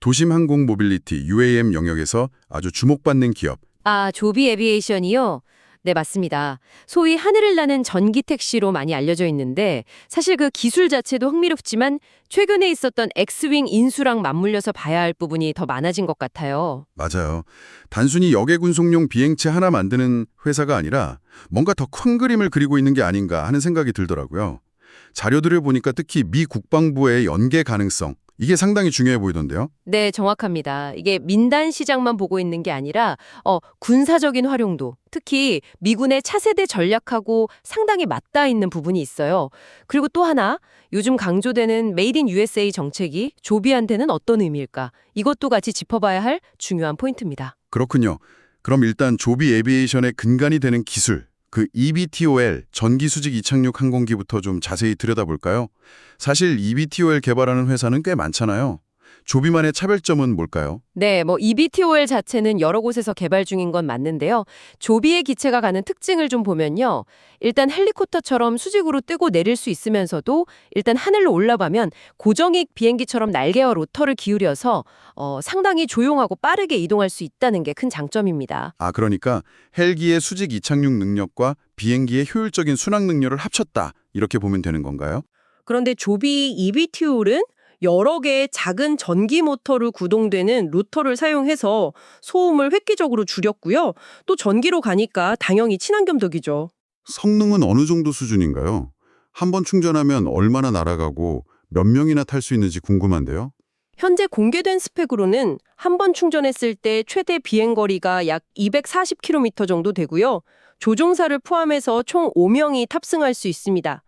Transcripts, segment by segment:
도심 항공 모빌리티 UAM 영역에서 아주 주목받는 기업. 아, 조비 에비에이션이요? 네, 맞습니다. 소위 하늘을 나는 전기 택시로 많이 알려져 있는데 사실 그 기술 자체도 흥미롭지만 최근에 있었던 엑스윙 인수랑 맞물려서 봐야 할 부분이 더 많아진 것 같아요. 맞아요. 단순히 군송용 비행체 하나 만드는 회사가 아니라 뭔가 더 큰 그림을 그리고 있는 게 아닌가 하는 생각이 들더라고요. 자료들을 보니까 특히 미 국방부의 연계 가능성, 이게 상당히 중요해 보이던데요. 네, 정확합니다. 이게 민단 시장만 보고 있는 게 아니라 어, 군사적인 활용도, 특히 미군의 차세대 전략하고 상당히 맞닿아 있는 부분이 있어요. 그리고 또 하나, 요즘 강조되는 메이드 인 USA 정책이 조비한테는 어떤 의미일까? 이것도 같이 짚어봐야 할 중요한 포인트입니다. 그렇군요. 그럼 일단 조비 에비에이션의 근간이 되는 기술, 그 eVTOL 전기 수직 이착륙 항공기부터 좀 자세히 들여다볼까요? 사실 eVTOL 개발하는 회사는 꽤 많잖아요. 조비만의 차별점은 뭘까요? 네, 뭐 eVTOL 자체는 여러 곳에서 개발 중인 건 맞는데요. 조비의 기체가 가는 특징을 좀 보면요. 일단 헬리콥터처럼 수직으로 뜨고 내릴 수 있으면서도 일단 하늘로 올라가면 고정익 비행기처럼 날개와 로터를 기울여서 어, 상당히 조용하고 빠르게 이동할 수 있다는 게 큰 장점입니다. 아, 그러니까 헬기의 수직 이착륙 능력과 비행기의 효율적인 순항 능력을 합쳤다. 이렇게 보면 되는 건가요? 그런데 조비 eVTOL은 여러 개의 작은 전기 모터로 구동되는 로터를 사용해서 소음을 획기적으로 줄였고요. 또 전기로 가니까 당연히 친환경 덕이죠. 성능은 어느 정도 수준인가요? 한 번 충전하면 얼마나 날아가고 몇 명이나 탈 수 있는지 궁금한데요. 현재 공개된 스펙으로는 한 번 충전했을 때 최대 비행거리가 약 240km 정도 되고요. 조종사를 포함해서 총 5명이 탑승할 수 있습니다.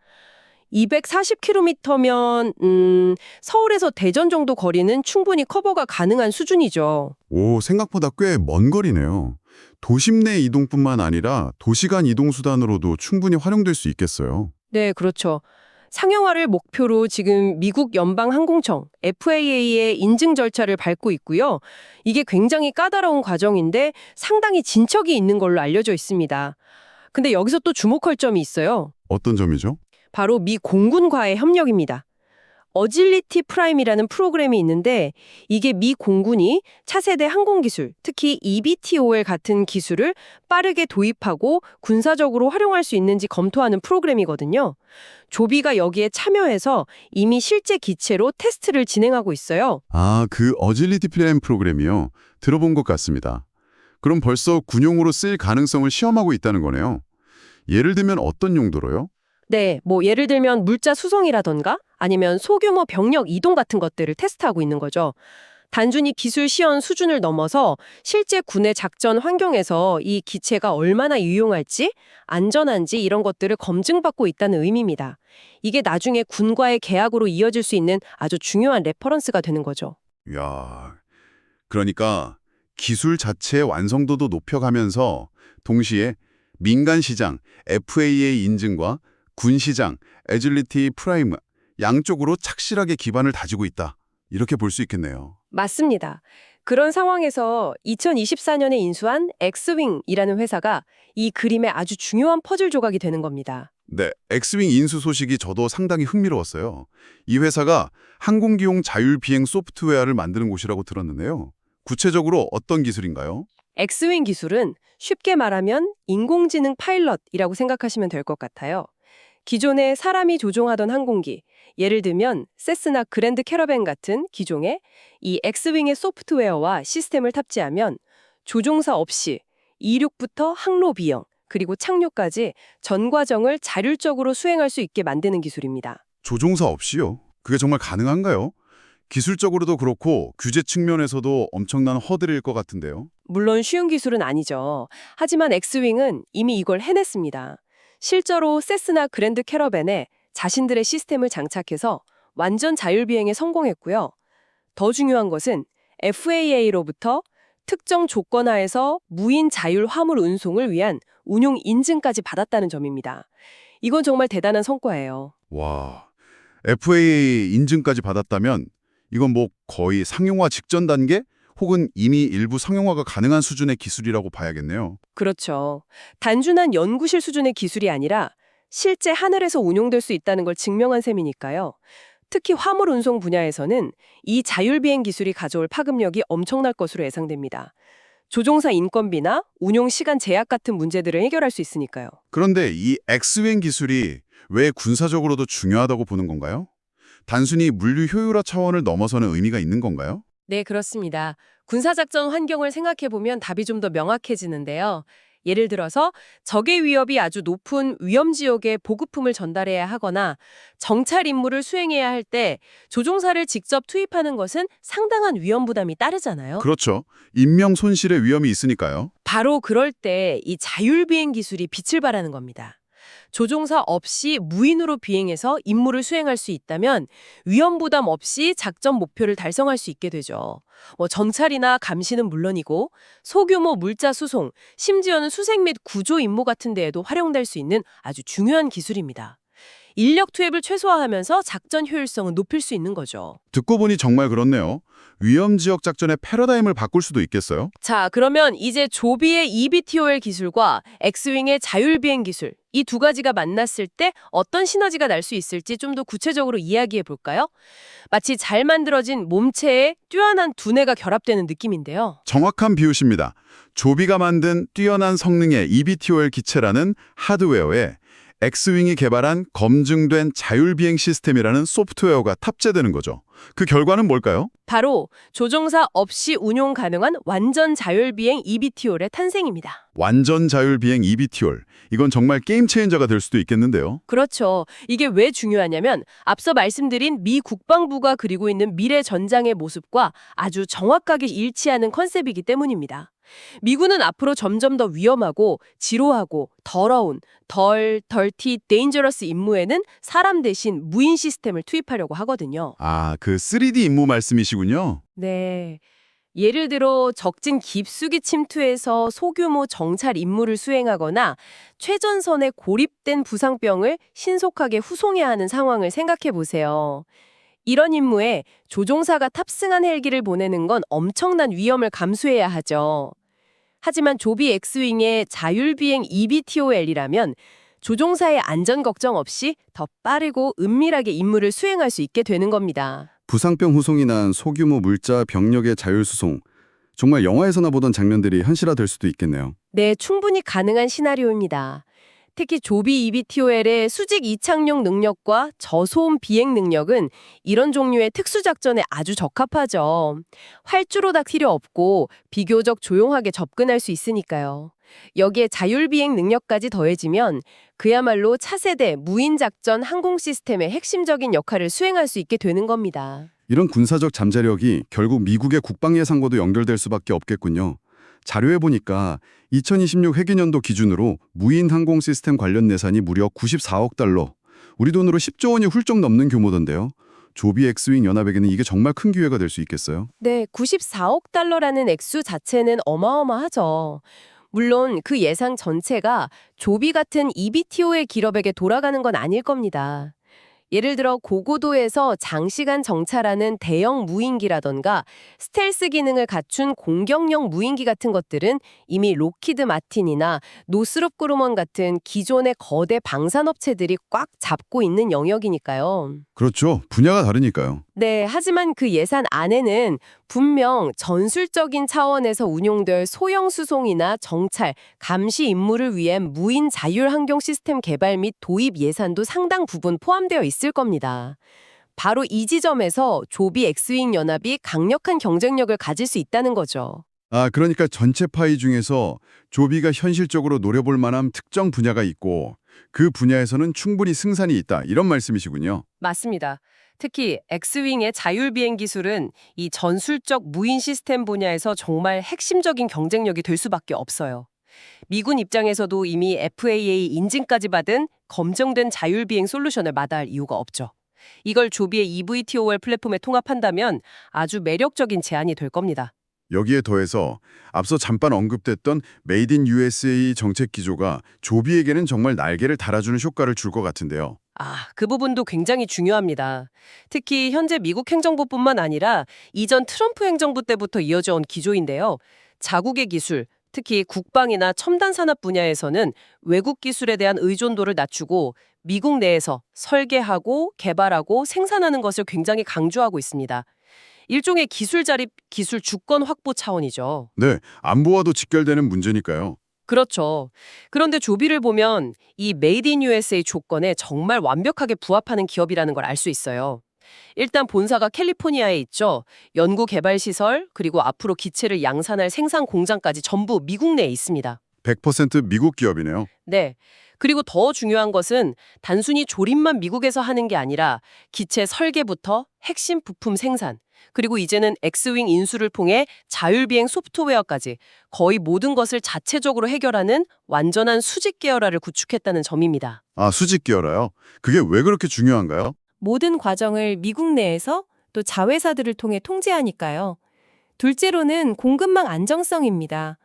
240km면 음, 서울에서 대전 정도 거리는 충분히 커버가 가능한 수준이죠. 오, 생각보다 꽤 먼 거리네요. 도심 내 이동뿐만 아니라 도시간 이동 수단으로도 충분히 활용될 수 있겠어요. 네, 그렇죠. 상용화를 목표로 지금 미국 연방항공청 FAA의 인증 절차를 밟고 있고요. 이게 굉장히 까다로운 과정인데 상당히 진척이 있는 걸로 알려져 있습니다. 근데 여기서 또 주목할 점이 있어요. 어떤 점이죠? 바로 미 공군과의 협력입니다. 어질리티 프라임이라는 프로그램이 있는데 이게 미 공군이 차세대 항공기술, 특히 eVTOL 같은 기술을 빠르게 도입하고 군사적으로 활용할 수 있는지 검토하는 프로그램이거든요. 조비가 여기에 참여해서 이미 실제 기체로 테스트를 진행하고 있어요. 아, 그 어질리티 플레임 프로그램이요. 들어본 것 같습니다. 그럼 벌써 군용으로 쓰일 가능성을 시험하고 있다는 거네요. 예를 들면 어떤 용도로요? 네, 뭐 예를 들면 물자 수송이라던가 아니면 소규모 병력 이동 같은 것들을 테스트하고 있는 거죠. 단순히 기술 시연 수준을 넘어서 실제 군의 작전 환경에서 이 기체가 얼마나 유용할지, 안전한지 이런 것들을 검증받고 있다는 의미입니다. 이게 나중에 군과의 계약으로 이어질 수 있는 아주 중요한 레퍼런스가 되는 거죠. 이야, 그러니까 기술 자체의 완성도도 높여가면서 동시에 민간 시장, FAA 인증과 군 시장, 에질리티 프라임 양쪽으로 착실하게 기반을 다지고 있다. 이렇게 볼 수 있겠네요. 맞습니다. 그런 상황에서 2024년에 인수한 엑스윙이라는 회사가 이 그림의 아주 중요한 퍼즐 조각이 되는 겁니다. 네, 엑스윙 인수 소식이 저도 상당히 흥미로웠어요. 이 회사가 항공기용 자율비행 소프트웨어를 만드는 곳이라고 들었는데요. 구체적으로 어떤 기술인가요? 엑스윙 기술은 쉽게 말하면 인공지능 파일럿이라고 생각하시면 될 것 같아요. 기존에 사람이 조종하던 항공기, 예를 들면 세스나 그랜드 캐러밴 같은 기종에 이 엑스윙의 소프트웨어와 시스템을 탑재하면 조종사 없이 이륙부터 항로 비영, 그리고 착륙까지 전 과정을 자율적으로 수행할 수 있게 만드는 기술입니다. 조종사 없이요? 그게 정말 가능한가요? 기술적으로도 그렇고 규제 측면에서도 엄청난 허들일 것 같은데요. 물론 쉬운 기술은 아니죠. 하지만 엑스윙은 이미 이걸 해냈습니다. 실제로 세스나 그랜드 캐러밴에 자신들의 시스템을 장착해서 완전 자율비행에 성공했고요. 더 중요한 것은 FAA로부터 특정 조건 하에서 무인 자율 화물 운송을 위한 운용 인증까지 받았다는 점입니다. 이건 정말 대단한 성과예요. 와, FAA 인증까지 받았다면 이건 뭐 거의 상용화 직전 단계 혹은 이미 일부 상용화가 가능한 수준의 기술이라고 봐야겠네요. 그렇죠. 단순한 연구실 수준의 기술이 아니라 실제 하늘에서 운용될 수 있다는 걸 증명한 셈이니까요. 특히 화물 운송 분야에서는 이 자율비행 기술이 가져올 파급력이 엄청날 것으로 예상됩니다. 조종사 인건비나 운용 시간 제약 같은 문제들을 해결할 수 있으니까요. 그런데 이 X윙 기술이 왜 군사적으로도 중요하다고 보는 건가요? 단순히 물류 효율화 차원을 넘어서는 의미가 있는 건가요? 네, 그렇습니다. 군사작전 환경을 생각해보면 답이 좀 더 명확해지는데요. 예를 들어서 적의 위협이 아주 높은 위험 지역에 보급품을 전달해야 하거나 정찰 임무를 수행해야 할 때 조종사를 직접 투입하는 것은 상당한 위험 부담이 따르잖아요. 그렇죠. 인명 손실의 위험이 있으니까요. 바로 그럴 때 이 자율비행 기술이 빛을 발하는 겁니다. 조종사 없이 무인으로 비행해서 임무를 수행할 수 있다면 위험 부담 없이 작전 목표를 달성할 수 있게 되죠. 뭐 정찰이나 감시는 물론이고 소규모 물자 수송, 심지어는 수색 및 구조 임무 같은 데에도 활용될 수 있는 아주 중요한 기술입니다. 인력 투입을 최소화하면서 작전 효율성을 높일 수 있는 거죠. 듣고 보니 정말 그렇네요. 위험 지역 작전의 패러다임을 바꿀 수도 있겠어요? 자, 그러면 이제 조비의 eVTOL 기술과 X윙의 자율비행 기술 이 두 가지가 만났을 때 어떤 시너지가 날 수 있을지 좀 더 구체적으로 이야기해 볼까요? 마치 잘 만들어진 몸체에 뛰어난 두뇌가 결합되는 느낌인데요. 정확한 비유십니다. 조비가 만든 뛰어난 성능의 eVTOL 기체라는 하드웨어에 X윙이 개발한 검증된 자율비행 시스템이라는 소프트웨어가 탑재되는 거죠. 그 결과는 뭘까요? 바로 조종사 없이 운용 가능한 완전 자율비행 eVTOL의 탄생입니다. 완전 자율비행 eVTOL. 이건 정말 게임 체인저가 될 수도 있겠는데요. 그렇죠. 이게 왜 중요하냐면 앞서 말씀드린 미 국방부가 그리고 있는 미래 전장의 모습과 아주 정확하게 일치하는 컨셉이기 때문입니다. 미군은 앞으로 점점 더 위험하고 지루하고 더러운 덜, 덜티, 데인저러스 임무에는 사람 대신 무인 시스템을 투입하려고 하거든요. 아, 그 3D 임무 말씀이시군요. 네. 예를 들어 적진 깊숙이 침투해서 소규모 정찰 임무를 수행하거나 최전선에 고립된 부상병을 신속하게 후송해야 하는 상황을 생각해 보세요. 이런 임무에 조종사가 탑승한 헬기를 보내는 건 엄청난 위험을 감수해야 하죠. 하지만 조비 X윙의 자율비행 eVTOL이라면 조종사의 안전 걱정 없이 더 빠르고 은밀하게 임무를 수행할 수 있게 되는 겁니다. 부상병 후송이 난 소규모 물자 병력의 자율수송. 정말 영화에서나 보던 장면들이 현실화될 수도 있겠네요. 네, 충분히 가능한 시나리오입니다. 특히 조비 eVTOL의 수직 이착용 능력과 저소음 비행 능력은 이런 종류의 특수작전에 아주 적합하죠. 활주로 다 필요 없고 비교적 조용하게 접근할 수 있으니까요. 여기에 자율비행 능력까지 더해지면 그야말로 차세대 무인작전 항공 시스템의 핵심적인 역할을 수행할 수 있게 되는 겁니다. 이런 군사적 잠재력이 결국 미국의 국방 예산과도 연결될 수밖에 없겠군요. 자료에 보니까 2026 회계년도 기준으로 무인 항공 시스템 관련 예산이 무려 94억 달러. 우리 돈으로 10조 원이 훌쩍 넘는 규모던데요. 조비 엑스윙 연합에게는 이게 정말 큰 기회가 될 수 있겠어요. 네, 94억 달러라는 액수 자체는 어마어마하죠. 물론 그 예상 전체가 조비 같은 eVTOL 기업에게 돌아가는 건 아닐 겁니다. 예를 들어 고고도에서 장시간 정찰하는 대형 무인기라던가 스텔스 기능을 갖춘 공격용 무인기 같은 것들은 이미 로키드 마틴이나 노스롭 그루먼 같은 기존의 거대 방산업체들이 꽉 잡고 있는 영역이니까요. 그렇죠. 분야가 다르니까요. 네, 하지만 그 예산 안에는 분명 전술적인 차원에서 운용될 소형 수송이나 정찰, 감시 임무를 위한 무인 자율 환경 시스템 개발 및 도입 예산도 상당 부분 포함되어 있을 겁니다. 바로 이 지점에서 조비 엑스윙 연합이 강력한 경쟁력을 가질 수 있다는 거죠. 아, 그러니까 전체 파이 중에서 조비가 현실적으로 노려볼 만한 특정 분야가 있고 그 분야에서는 충분히 승산이 있다. 이런 말씀이시군요. 맞습니다. 특히 엑스윙의 자율비행 기술은 이 전술적 무인 시스템 분야에서 정말 핵심적인 경쟁력이 될 수밖에 없어요. 미군 입장에서도 이미 FAA 인증까지 받은 검증된 자율비행 솔루션을 마다할 이유가 없죠. 이걸 조비의 eVTOL 플랫폼에 통합한다면 아주 매력적인 제안이 될 겁니다. 여기에 더해서 앞서 잠깐 언급됐던 메이드 인 USA 정책 기조가 조비에게는 정말 날개를 달아주는 효과를 줄 것 같은데요. 아, 그 부분도 굉장히 중요합니다. 특히 현재 미국 행정부뿐만 아니라 이전 트럼프 행정부 때부터 이어져 온 기조인데요. 자국의 기술, 특히 국방이나 첨단 산업 분야에서는 외국 기술에 대한 의존도를 낮추고 미국 내에서 설계하고 개발하고 생산하는 것을 굉장히 강조하고 있습니다. 일종의 기술 자립, 기술 주권 확보 차원이죠. 네, 안보와도 직결되는 문제니까요. 그렇죠. 그런데 조비를 보면 이 메이드 인 USA 조건에 정말 완벽하게 부합하는 기업이라는 걸 알 수 있어요. 일단 본사가 캘리포니아에 있죠. 연구 개발 시설, 그리고 앞으로 기체를 양산할 생산 공장까지 전부 미국 내에 있습니다. 100% 미국 기업이네요. 네. 그리고 더 중요한 것은 단순히 조립만 미국에서 하는 게 아니라 기체 설계부터 핵심 부품 생산, 그리고 이제는 엑스윙 인수를 통해 자율비행 소프트웨어까지 거의 모든 것을 자체적으로 해결하는 완전한 수직 계열화를 구축했다는 점입니다. 아, 수직 기어라요? 그게 왜 그렇게 중요한가요? 모든 과정을 미국 내에서 또 자회사들을 통해 통제하니까요. 둘째로는 공급망 안정성입니다.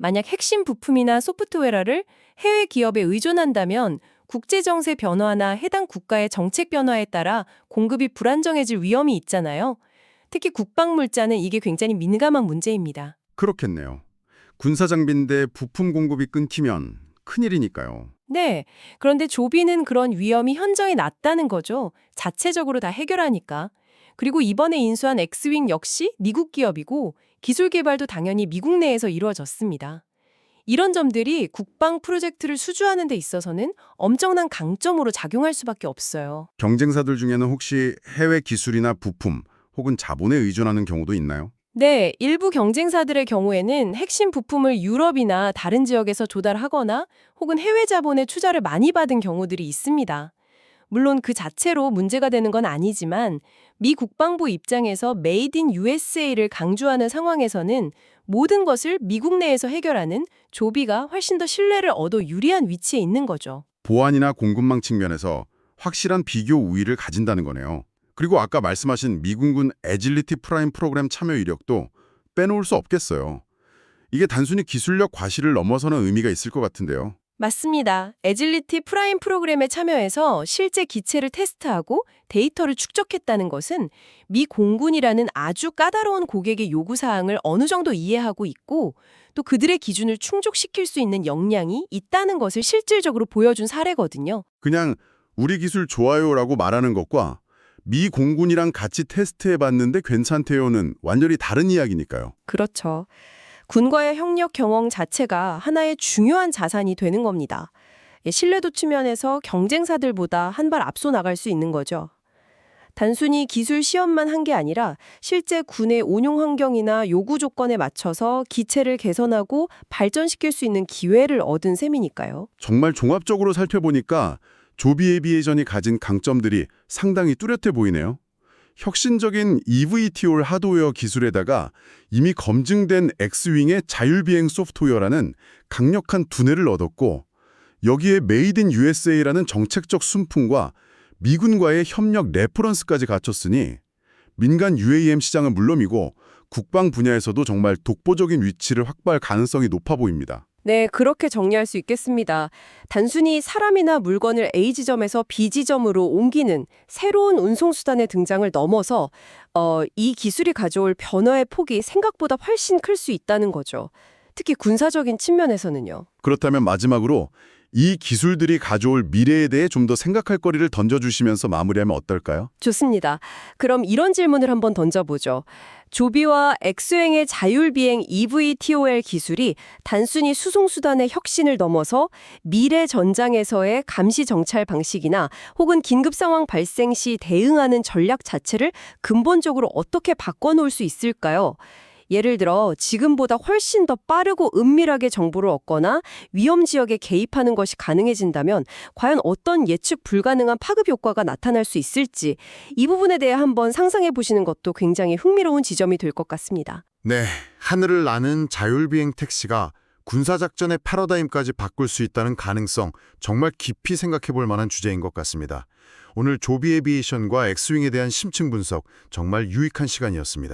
만약 핵심 부품이나 소프트웨어를 해외 기업에 의존한다면 국제 정세 변화나 해당 국가의 정책 변화에 따라 공급이 불안정해질 위험이 있잖아요. 특히 국방 물자는 이게 굉장히 민감한 문제입니다. 그렇겠네요. 군사 장비인데 부품 공급이 끊기면 큰일이니까요. 네. 그런데 조비는 그런 위험이 현저히 낮다는 거죠. 자체적으로 다 해결하니까. 그리고 이번에 인수한 엑스윙 역시 미국 기업이고 기술 개발도 당연히 미국 내에서 이루어졌습니다. 이런 점들이 국방 프로젝트를 수주하는 데 있어서는 엄청난 강점으로 작용할 수밖에 없어요. 경쟁사들 중에는 혹시 해외 기술이나 부품 혹은 자본에 의존하는 경우도 있나요? 네, 일부 경쟁사들의 경우에는 핵심 부품을 유럽이나 다른 지역에서 조달하거나 혹은 해외 자본의 투자를 많이 받은 경우들이 있습니다. 물론 그 자체로 문제가 되는 건 아니지만 미 국방부 입장에서 메이드 인 USA를 강조하는 상황에서는 모든 것을 미국 내에서 해결하는 조비가 훨씬 더 신뢰를 얻어 유리한 위치에 있는 거죠. 보안이나 공급망 측면에서 확실한 비교 우위를 가진다는 거네요. 그리고 아까 말씀하신 미군군 애질리티 프라임 프로그램 참여 이력도 빼놓을 수 없겠어요. 이게 단순히 기술력 과실을 넘어서는 의미가 있을 것 같은데요. 맞습니다. 애질리티 프라임 프로그램에 참여해서 실제 기체를 테스트하고 데이터를 축적했다는 것은 미 공군이라는 아주 까다로운 고객의 요구사항을 어느 정도 이해하고 있고 또 그들의 기준을 충족시킬 수 있는 역량이 있다는 것을 실질적으로 보여준 사례거든요. 그냥 우리 기술 좋아요라고 말하는 것과 미 공군이랑 같이 테스트해봤는데 괜찮대요는 완전히 다른 이야기니까요. 그렇죠. 군과의 협력 경험 자체가 하나의 중요한 자산이 되는 겁니다. 예, 신뢰도 측면에서 경쟁사들보다 한 발 앞서 나갈 수 있는 거죠. 단순히 기술 시험만 한 게 아니라 실제 군의 운용 환경이나 요구 조건에 맞춰서 기체를 개선하고 발전시킬 수 있는 기회를 얻은 셈이니까요. 정말 종합적으로 살펴보니까 조비 에비에이전이 가진 강점들이 상당히 뚜렷해 보이네요. 혁신적인 EVTOL 하드웨어 기술에다가 이미 검증된 X윙의 자율비행 소프트웨어라는 강력한 두뇌를 얻었고 여기에 메이드 인 USA라는 정책적 순풍과 미군과의 협력 레퍼런스까지 갖췄으니 민간 UAM 시장은 물론이고 국방 분야에서도 정말 독보적인 위치를 확보할 가능성이 높아 보입니다. 네, 그렇게 정리할 수 있겠습니다. 단순히 사람이나 물건을 A 지점에서 B 지점으로 옮기는 새로운 운송수단의 등장을 넘어서 어, 이 기술이 가져올 변화의 폭이 생각보다 훨씬 클 수 있다는 거죠. 특히 군사적인 측면에서는요. 그렇다면 마지막으로 이 기술들이 가져올 미래에 대해 좀 더 생각할 거리를 던져주시면서 마무리하면 어떨까요? 좋습니다. 그럼 이런 질문을 한번 던져보죠. 조비와 엑스행의 자율비행 EVTOL 기술이 단순히 수송수단의 혁신을 넘어서 미래 전장에서의 감시 정찰 방식이나 혹은 긴급 상황 발생 시 대응하는 전략 자체를 근본적으로 어떻게 바꿔놓을 수 있을까요? 예를 들어 지금보다 훨씬 더 빠르고 은밀하게 정보를 얻거나 위험 지역에 개입하는 것이 가능해진다면 과연 어떤 예측 불가능한 파급 효과가 나타날 수 있을지 이 부분에 대해 한번 상상해 보시는 것도 굉장히 흥미로운 지점이 될 것 같습니다. 네, 하늘을 나는 자율비행 택시가 군사작전의 패러다임까지 바꿀 수 있다는 가능성 정말 깊이 생각해 볼 만한 주제인 것 같습니다. 오늘 조비 에비에이션과 엑스윙에 대한 심층 분석 정말 유익한 시간이었습니다.